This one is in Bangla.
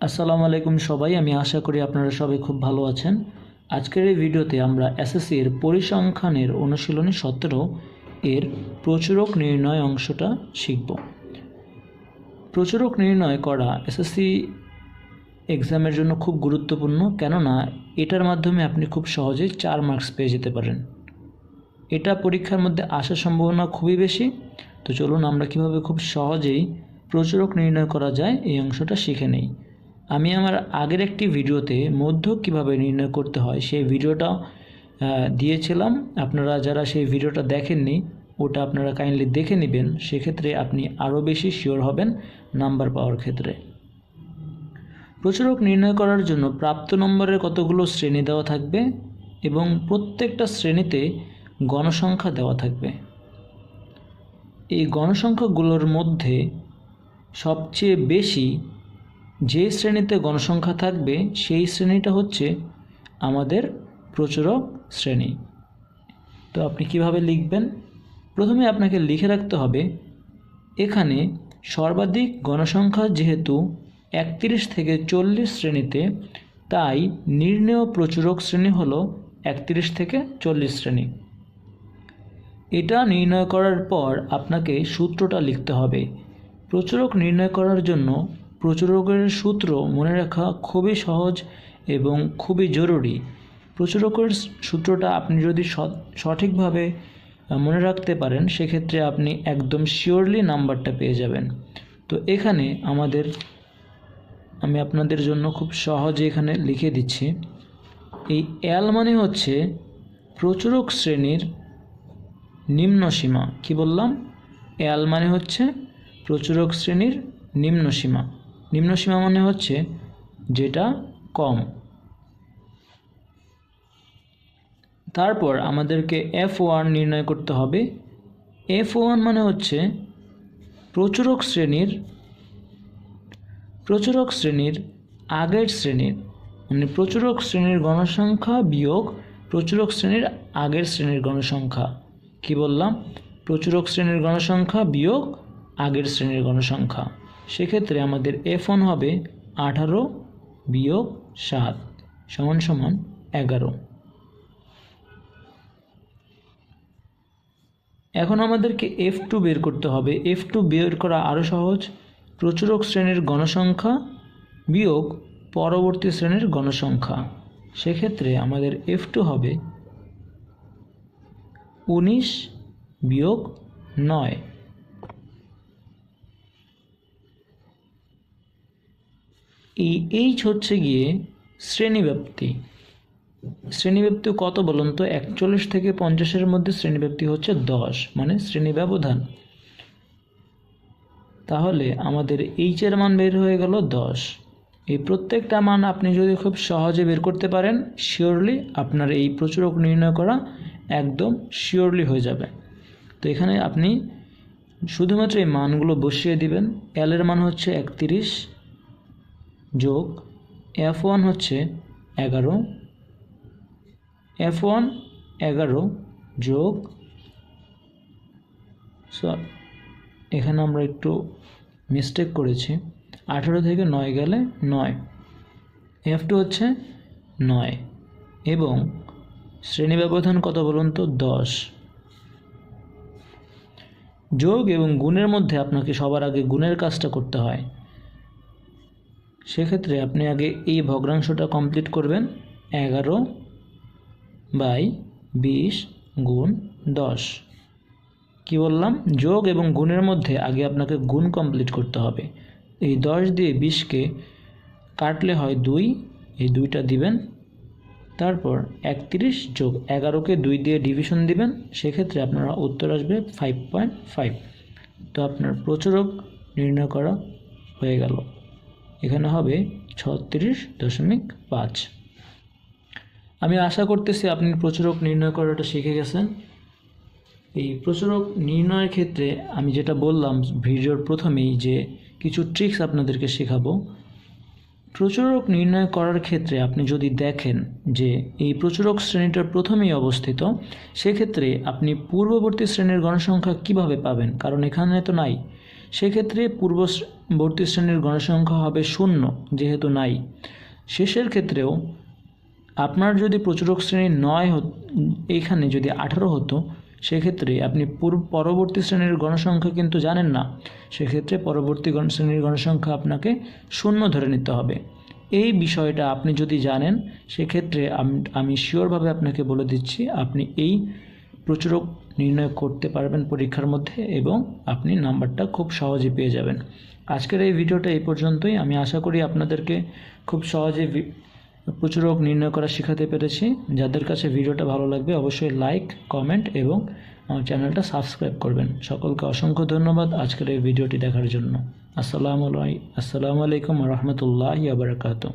আসসালামু আলাইকুম সবাই, আমি আশা করি আপনারা সবাই খুব ভালো আছেন। আজকের এই ভিডিওতে আমরা এসএসসি এর পরিসংখ্যানের অনুশীলনী সতেরো এর প্রচুরক নির্ণয় অংশটা শিখব। প্রচুরক নির্ণয় করা এসএসসি এক্সামের জন্য খুব গুরুত্বপূর্ণ, কেননা এটার মাধ্যমে আপনি খুব সহজেই চার মার্কস পেয়ে যেতে পারেন। এটা পরীক্ষার মধ্যে আসার সম্ভাবনা খুবই বেশি, তো চলুন আমরা কীভাবে খুব সহজেই প্রচুরক নির্ণয় করা যায় এই অংশটা শিখে নেই। আমি আমার আগের একটি ভিডিওতে মধ্য কীভাবে নির্ণয় করতে হয় সেই ভিডিওটা দিয়েছিলাম। আপনারা যারা সেই ভিডিওটা দেখেননি, ওটা আপনারা কাইন্ডলি দেখে নেবেন। সেক্ষেত্রে আপনি আরও বেশি শিওর হবেন নাম্বার পাওয়ার ক্ষেত্রে। প্রচুরক নির্ণয় করার জন্য প্রাপ্ত নম্বরের কতগুলো শ্রেণি দেওয়া থাকবে এবং প্রত্যেকটা শ্রেণীতে গণসংখ্যা দেওয়া থাকবে। এই গণসংখ্যাগুলোর মধ্যে সবচেয়ে বেশি যে শ্রেণীতে গণসংখ্যা থাকবে, সেই শ্রেণীটা হচ্ছে আমাদের প্রচুরক শ্রেণি। তো আপনি কীভাবে লিখবেন? প্রথমে আপনাকে লিখে রাখতে হবে, এখানে সর্বাধিক গণসংখ্যা যেহেতু একত্রিশ থেকে চল্লিশ শ্রেণীতে, তাই নির্ণেয় প্রচুরক শ্রেণি হল একত্রিশ থেকে চল্লিশ শ্রেণি। এটা নির্ণয় করার পর আপনাকে সূত্রটা লিখতে হবে। প্রচুরক নির্ণয় করার জন্য প্রচুরকের সূত্র মনে রাখা খুবই সহজ এবং খুবই জরুরি। প্রচুরকের সূত্রটা আপনি যদি সঠিকভাবে মনে রাখতে পারেন, সেক্ষেত্রে আপনি একদম শিওরলি নাম্বারটা পেয়ে যাবেন। তো এখানে আমাদের, আমি আপনাদের জন্য খুব সহজে এখানে লিখে দিচ্ছি। এই এল মানে হচ্ছে প্রচুরক শ্রেণির নিম্ন সীমা। কি বললাম? এল মানে হচ্ছে প্রচুরক শ্রেণির নিম্ন সীমা। নিম্ন সীমা মানে হচ্ছে যেটা কম। তারপর আমাদেরকে এফ ওয়ান নির্ণয় করতে হবে। এফ ওয়ান মানে হচ্ছে প্রচুরক শ্রেণির প্রচুরক শ্রেণির আগের শ্রেণির মানে প্রচুরক শ্রেণির গণসংখ্যা বিয়োগ প্রচুরক শ্রেণির আগের শ্রেণির গণসংখ্যা। কি বললাম? প্রচুরক শ্রেণির গণসংখ্যা বিয়োগ আগের শ্রেণির গণসংখ্যা। সেক্ষেত্রে আমাদের এফ ওয়ান হবে আঠারো বিয়োগ সাত সমান সমান এগারো। এখন আমাদেরকে এফ টু বের করতে হবে। এফ টু বের করা আরও সহজ। প্রচুরক শ্রেণির গণসংখ্যা বিয়োগ পরবর্তী শ্রেণির গণসংখ্যা। সেক্ষেত্রে আমাদের এফ টু হবে উনিশ বিয়োগ নয়। এই এইচ হচ্ছে গিয়ে শ্রেণীব্যাপ্তি। শ্রেণীব্যাপ্তি কত বলুন তো? একচল্লিশ থেকে পঞ্চাশের মধ্যে শ্রেণীব্যাপ্তি হচ্ছে দশ মানে শ্রেণি ব্যবধান তাহলে আমাদের এইচের মান বের হয়ে গেল দশ। এই প্রত্যেকটা মান আপনি যদি খুব সহজে বের করতে পারেন শিওরলি আপনার এই প্রচুরক নির্ণয় করা একদম শিওরলি হয়ে যাবে। তো এখানে আপনি শুধুমাত্র এই মানগুলো বসিয়ে দিবেন। এলের মান হচ্ছে একত্রিশ যোগ এফ ওয়ান হচ্ছে এগারো। এফ ওয়ান এগারো যোগ এখানে আমরা একটু মিস্টেক করেছি। আঠেরো থেকে নয় গেলে নয়। এফ টু হচ্ছে নয়। এবং শ্রেণি ব্যবধান কত বলুন তো? দশ। যোগ এবং গুণের মধ্যে আপনাকে সবার আগে গুণের কাজটা করতে হয়। সেক্ষেত্রে আপনি আগে এই ভগ্নাংশটা কমপ্লিট করবেন। এগারো বাই বিশ গুণ দশ। কি বললাম? যোগ এবং গুণের মধ্যে আগে আপনাকে গুণ কমপ্লিট করতে হবে। এই দশ দিয়ে বিশকে কাটলে হয় দুই। এই দুইটা দিবেন। তারপর একত্রিশ যোগ এগারোকে দুই দিয়ে ডিভিশন দিবেন। সেক্ষেত্রে আপনারা উত্তর আসবে ফাইভ পয়েন্ট ফাইভ তো আপনার প্রচুরক নির্ণয় করা হয়ে গেল। এখানে হবে ছত্রিশ দশমিক পাঁচ। আমি আশা করতেছি আপনি প্রচুরক নির্ণয় করাটা শিখে গেছেন। এই প্রচুরক নির্ণয়ের ক্ষেত্রে আমি যেটা বললাম ভিডিওর প্রথমেই যে কিছু ট্রিক্স আপনাদেরকে শেখাবো। প্রচুরক নির্ণয় করার ক্ষেত্রে আপনি যদি দেখেন যে এই প্রচুরক শ্রেণীটার প্রথমেই অবস্থিত, সেক্ষেত্রে আপনি পূর্ববর্তী শ্রেণির গণসংখ্যা কীভাবে পাবেন? কারণ এখানে তো নাই। সেক্ষেত্রে পূর্ববর্তী শ্রেণির গণসংখ্যা হবে শূন্য, যেহেতু নাই। শেষের ক্ষেত্রেও আপনার যদি প্রচুরক শ্রেণি নয় এইখানে যদি আঠারো হতো, সেক্ষেত্রে আপনি পূর্ব, পরবর্তী শ্রেণির গণসংখ্যা কিন্তু জানেন না, সেক্ষেত্রে পরবর্তী শ্রেণির গণসংখ্যা আপনাকে শূন্য ধরে নিতে হবে। এই বিষয়টা আপনি যদি জানেন, সেক্ষেত্রে আম- আমি শিওরভাবে আপনাকে বলে দিচ্ছি, আপনি এই প্রচুরক নির্ণয় করতে পারবেন পরীক্ষার মধ্যে এবং আপনি নাম্বারটা খুব সহজে পেয়ে যাবেন। আজকের এই ভিডিওটা এই পর্যন্তই। আমি আশা করি আপনাদেরকে খুব সহজে প্রচুরক নির্ণয় করা শেখাতে পেরেছি। যাদের কাছে ভিডিওটা ভালো লাগবে অবশ্যই লাইক কমেন্ট এবং আমার চ্যানেলটা সাবস্ক্রাইব করবেন। সকলকে অসংখ্য ধন্যবাদ আজকের এই ভিডিওটি দেখার জন্য। আসসালামু আলাই আসসালামু আলাইকুম রহমতুল্লাহ বারকাতুহ।